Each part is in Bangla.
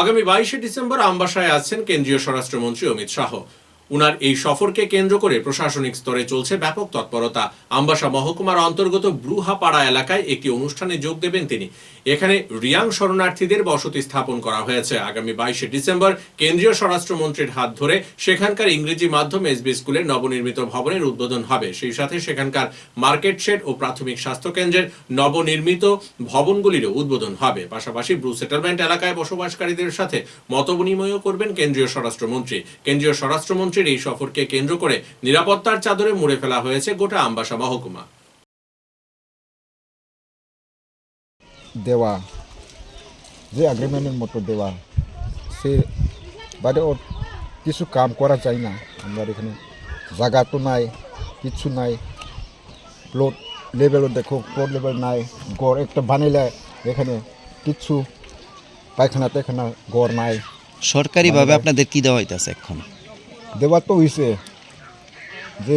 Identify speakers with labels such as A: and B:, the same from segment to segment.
A: আগামী বাইশে ডিসেম্বর আমবাসায় আছেন কেন্দ্রীয় স্বরাষ্ট্রমন্ত্রী অমিত শাহ। উনার এই সফরকে কেন্দ্র করে প্রশাসনিক স্তরে চলছে ব্যাপক তৎপরতা। আমবাসা মহকুমার অন্তর্গত ব্রুহাপাড়া এলাকায় একটি অনুষ্ঠানে যোগ দেবেন তিনি। এখানে রিয়াং শরণার্থীদের বসতি স্থাপন করা হয়েছে। আগামী বাইশে ডিসেম্বর কেন্দ্রীয় স্বরাষ্ট্রমন্ত্রীর হাত ধরে সেখানকার ইংরেজি মাধ্যম এসবি স্কুলের নবনির্মিত ভবনের উদ্বোধন হবে। সেই সাথে সেখানকার মার্কেট শেড ও প্রাথমিক স্বাস্থ্য কেন্দ্রের নবনির্মিত ভবনগুলিরও উদ্বোধন হবে। পাশাপাশি ব্রু সেটেলমেন্ট এলাকায় বসবাসকারীদের সাথে মতবিনিময়ও করবেন কেন্দ্রীয় স্বরাষ্ট্রমন্ত্রী। কেন্দ্রীয় স্বরাষ্ট্রমন্ত্রীর এই সফরকে কেন্দ্র করে নিরাপত্তার চাদরে মুড়ে ফেলা হয়েছে গোটা আমবাসা মহকুমা
B: দেওয়া যে এগ্রিমেন্টের মতো দেওয়া সে বাইরে ওর কিছু কাম করা যায় না। আমরা এখানে জায়গা তো নাই কিছু নাই প্লট লেভেলও দেখো প্লট লেভেল নাই গড় একটা বানাইলে এখানে কিছু পায়খানা টায়খানা গড় নাই।
C: সরকারিভাবে আপনাদের কি দেওয়া হইতেছে এখন?
B: দেওয়া তো হয়েছে যে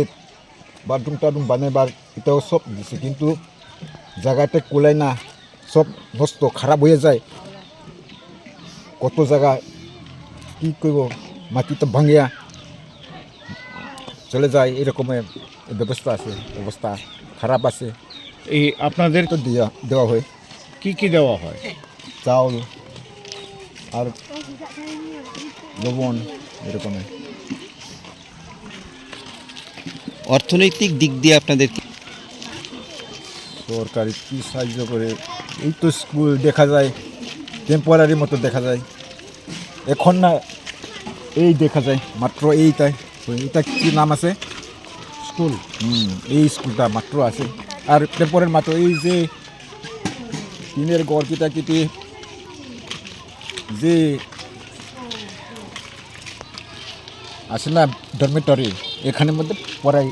B: বাথরুম টাথরুম বানাইবার এটাও সব দিছে কিন্তু জায়গাটা কোলাই না সব নষ্ট খারাপ হয়ে যায়। কত জায়গা কি করব মাটিতে ভাঙিয়া চলে যায় এরকমের ব্যবস্থা আছে অবস্থা খারাপ আছে।
D: এই আপনাদের
B: তো দেওয়া দেওয়া হয়।
D: কি কি দেওয়া হয়?
B: চাউল আর লবণ এরকমের
C: অর্থনৈতিক দিক দিয়ে আপনাদের
B: সরকারি কী সাহায্য করে? এই তো স্কুল দেখা যায় টেম্পোরারি মতো দেখা যায়। এখন না এই দেখা যায় মাত্র এইটাই। এটা কি নাম আছে? স্কুল। এই স্কুলটা মাত্র আছে। আর টেম্পোরারি মাত্র এই যে টিনের গড় কিটা কিটি যে আছে না ডরমেটরি এখানের মধ্যে পড়াই